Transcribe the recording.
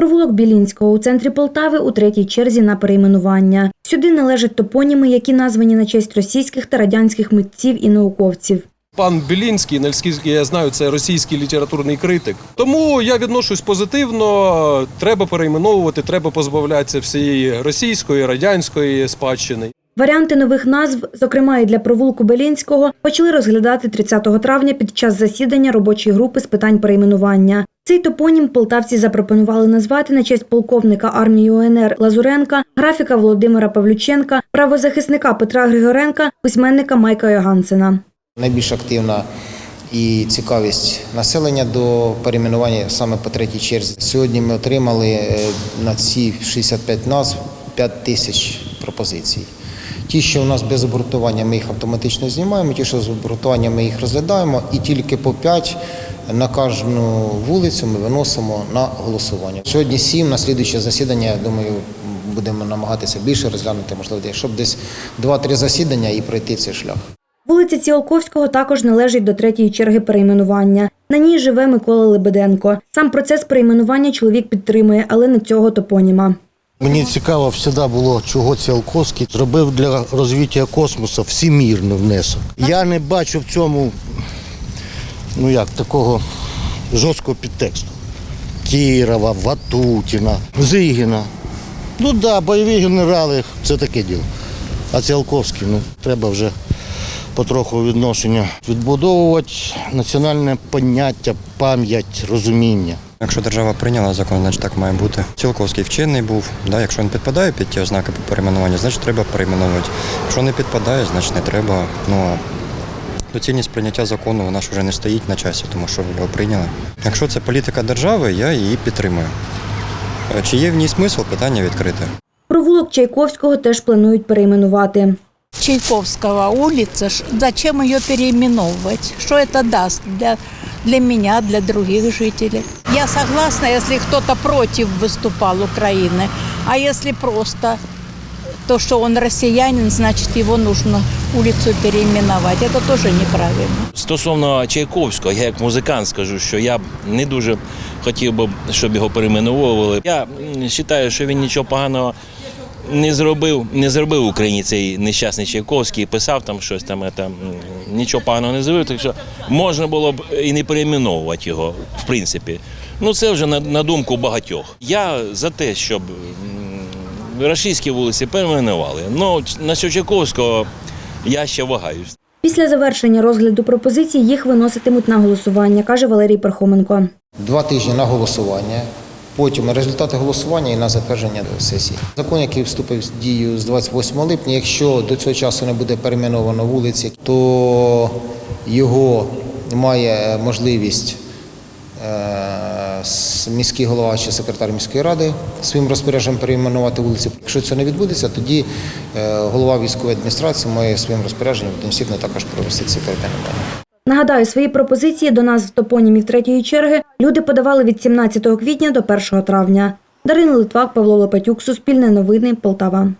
Провулок Білінського у центрі Полтави у третій черзі на перейменування. Сюди належать топоніми, які названі на честь російських та радянських митців і науковців. Пан Білінський, наскільки я знаю, це російський літературний критик. Тому я відношусь позитивно. Треба перейменовувати, треба позбавлятися всієї російської, радянської спадщини. Варіанти нових назв, зокрема і для провулку Белінського, почали розглядати 30 травня під час засідання робочої групи з питань перейменування. Цей топонім полтавці запропонували назвати на честь полковника армії УНР Лазуренка, графіка Володимира Павлюченка, правозахисника Петра Григоренка, письменника Майка Йогансена. Найбільш активна і цікавість населення до перейменування саме по третій черзі. Сьогодні ми отримали е, на ці 65 назв 5 тисяч пропозицій. Ті, що у нас без обґрунтування, ми їх автоматично знімаємо, ті, що з обґрунтуванням, ми їх розглядаємо, і тільки по 5 на кожну вулицю ми виносимо на голосування. Сьогодні 7, на слідуюче засідання, я думаю, будемо намагатися більше розглянути, можливо, щоб десь 2-3 засідання і пройти цей шлях. Вулиця Ціолковського також належить до третьої черги перейменування. На ній живе Микола Лебеденко. Сам процес перейменування чоловік підтримує, але не цього топоніма. Мені цікаво завжди було, чого Ціолковський зробив для розвиття космосу всемірний внесок. Я не бачу в цьому ну як, такого жорсткого підтексту. Кірова, Ватутіна, Зигіна. Ну так, да, бойові генерали це таке діло. А Ціолковський, ну, треба вже потроху відношення відбудовувати національне поняття, пам'ять, розуміння. Якщо держава прийняла закон, значить так має бути. Цілковський вчений був. Да? Якщо він підпадає під ті ознаки перейменування, значить треба перейменувати. Якщо не підпадає, значить не треба. Ну а доцільність прийняття закону вона ж вже не стоїть на часі, тому що його прийняли. Якщо це політика держави, я її підтримую. Чи є в ній смисл? Питання відкрите. Провулок Чайковського теж планують перейменувати. Чайковского улица, ш- зачем ее переименовывать? Что это даст для, для меня, для других жителей? Я согласна, если кто-то против выступал Украины, а если просто то, что он россиянин, значит его нужно улицу переименовать. Это тоже неправильно. Стосовно Чайковського, я як музикант скажу, що я б не дуже хотів би, щоб його перейменовували. Я м, вважаю, що він нічого поганого не зробив, не зробив Україні цей нещасний Чайковський, писав там щось там, це, м, нічого поганого не зробив, так що можна було б і не перейменовувати його, в принципі. Ну це вже на, на думку багатьох. Я за те, щоб російські вулиці перейменували. Ну, на Чайковського я ще вагаюсь. Після завершення розгляду пропозицій їх виноситимуть на голосування, каже Валерій Пархоменко. Два тижні на голосування, потім результати голосування і на затвердження сесії. Закон, який вступив в дію з 28 липня, якщо до цього часу не буде перейменовано вулиці, то його має можливість е, міський голова чи секретар міської ради своїм розпорядженням перейменувати вулиці. Якщо це не відбудеться, тоді е, голова військової адміністрації має своїм розпорядженням одноосібно також провести ці перейменування. Нагадаю, свої пропозиції до назв топонімів третьої черги люди подавали від 17 квітня до 1 травня. Дарина Литвак, Павло Лопатюк, Суспільне новини, Полтава.